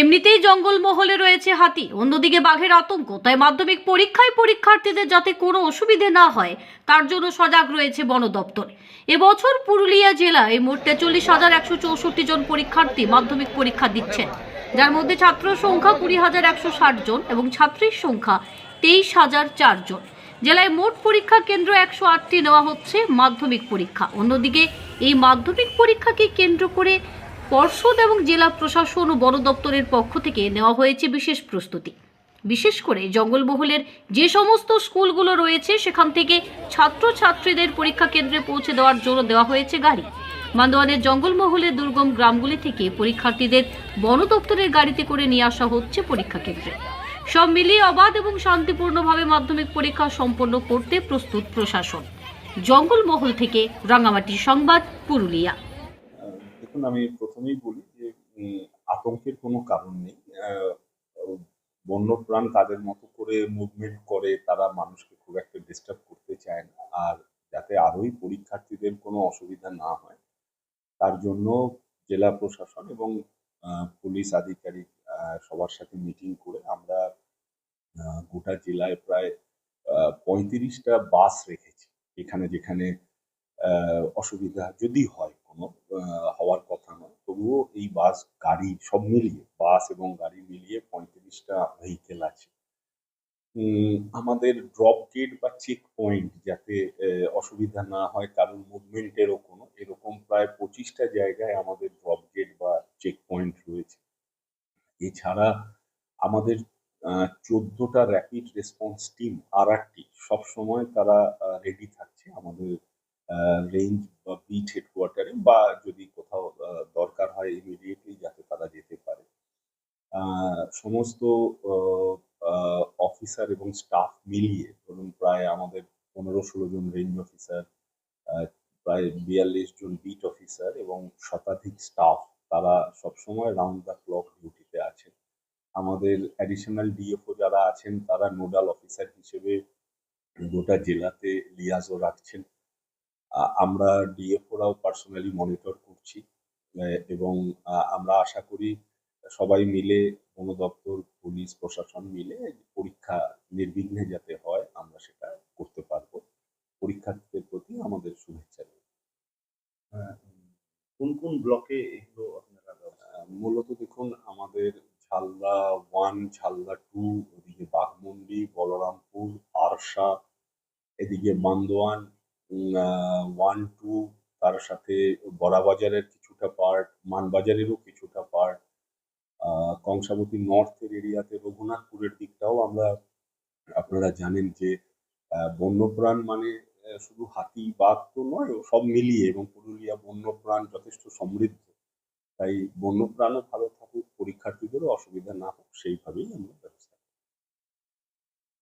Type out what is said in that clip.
এমনিতেই জঙ্গলমহলে রয়েছে হাতি। অন্যদিকে বাঘের আতঙ্ক। তাই মাধ্যমিক পরীক্ষায় পরীক্ষার্থীদের যাতে কোনো অসুবিধে না হয়, তার জন্য সজাগ রয়েছে বন দপ্তর। এবছর পুরুলিয়া জেলায় মোট তেচল্লিশ হাজার একশো চৌষট্টি জন পরীক্ষার্থী মাধ্যমিক পরীক্ষা দিচ্ছেন। যার মধ্যে ছাত্র সংখ্যা কুড়ি হাজার একশো জন এবং ছাত্রীর সংখ্যা তেইশ হাজার চার জন। জেলায় মোট পরীক্ষা কেন্দ্র একশো আটটি নেওয়া হচ্ছে মাধ্যমিক পরীক্ষা। অন্যদিকে এই মাধ্যমিক পরীক্ষাকে কেন্দ্র করে পর্ষদ এবং জেলা প্রশাসন ও বন দপ্তরের পক্ষ থেকে নেওয়া হয়েছে বিশেষ প্রস্তুতি। বিশেষ করে জঙ্গলমহলের যে সমস্ত স্কুলগুলো রয়েছে, সেখান থেকে ছাত্রছাত্রীদের পরীক্ষা কেন্দ্রে পৌঁছে দেওয়ার জন্য দেওয়া হয়েছে গাড়ি। বান্দোয়ানের জঙ্গলমহলের দুর্গম গ্রামগুলি থেকে পরীক্ষার্থীদের বন দপ্তরের গাড়িতে করে নিয়ে আসা হচ্ছে পরীক্ষা কেন্দ্রে। সব মিলিয়ে অবাধ এবং শান্তিপূর্ণভাবে মাধ্যমিক পরীক্ষা সম্পন্ন করতে প্রস্তুত প্রশাসন। জঙ্গলমহল থেকে রাঙামাটির সংবাদ, পুরুলিয়া। দেখুন, আমি প্রথমেই বলি যে আতঙ্কের কোনো কারণ নেই। বন্যপ্রাণ তাদের মতো করে মুভমেন্ট করে, তারা মানুষকে খুব একটা ডিস্টার্ব করতে চায় না। আর যাতে আরোই পরীক্ষার্থীদের কোনো অসুবিধা না হয়, তার জন্য জেলা প্রশাসন এবং পুলিশ আধিকারিক সবার সাথে মিটিং করে আমরা গোটা জেলায় প্রায় পঁয়ত্রিশটা বাস রেখেছি। এখানে যেখানে অসুবিধা যদি হয় হওয়ার কথা নয়। তবুও এই বাস, গাড়ি সব মিলিয়ে, বাস এবং গাড়ি মিলিয়ে পঁয়ত্রিশটা ভেহিকেল আছে। আমাদের ড্রপ গেট বা চেক পয়েন্ট যাতে অসুবিধা না হয়, কারণ মুভমেন্টেরও কোনো, এরকম প্রায় পঁচিশটা জায়গায় আমাদের ড্রপ গেট বা চেক পয়েন্ট রয়েছে। এছাড়া আমাদের চোদ্দটা র্যাপিড রেসপন্স টিম আর আরটি সবসময় তারা রেডি থাকছে আমাদের রেঞ্জ বা বিট হেডকোয়ার্টারে বা যদি কোথাও আহ, দরকার হয় ইমিডিয়েটলি যাতে তারা যেতে পারে আহ, সমস্ত অফিসার এবং স্টাফ মিলিয়ে, ধরুন প্রায় আমাদের পনেরো ষোলো জন রেঞ্জ অফিসার প্রায় বিয়াল্লিশ জন বিট অফিসার এবং শতাধিক স্টাফ তারা সবসময় রাউন্ড দ্য ক্লক ডিউটিতে আছেন। আমাদের অ্যাডিশনাল ডিএফও যারা আছেন, তারা নোডাল অফিসার হিসেবে গোটা জেলাতে লিয়াজও রাখছেন। আমরা ডিএফওরাও পার্সোনালি মনিটর করছি এবং আমরা আশা করি সবাই মিলে বন দপ্তর পুলিশ প্রশাসন মিলে পরীক্ষা নির্বিঘ্নে যাতে হয় আমরা সেটা করতে পারব পরীক্ষার্থীদের প্রতি আমাদের শুভেচ্ছা রইল। হ্যাঁ, কোন কোন ব্লকে এগুলো আপনারা মূলত দেখুন আমাদের ঝালদা ওয়ান ঝালদা টু ওদিকে বাঘমুন্ডি বলরামপুর আরশা এদিকে বান্দোয়ান ওয়ান টু তার সাথে বড়াবাজারের কিছুটা পার্ট মানবাজারেরও কিছুটা পার্ট কংসাবতী নর্থের এরিয়াতে রঘুনাথপুরের দিকটাও আমরা আপনারা জানেন যে বন্যপ্রাণ মানে শুধু হাতি, বাঘ তো নয় সব মিলিয়ে এবং পুরুলিয়া বন্যপ্রাণ যথেষ্ট সমৃদ্ধ। তাই বন্যপ্রাণও ভালো থাকুক, পরীক্ষার্থীদেরও অসুবিধা না হোক, সেইভাবেই আমরা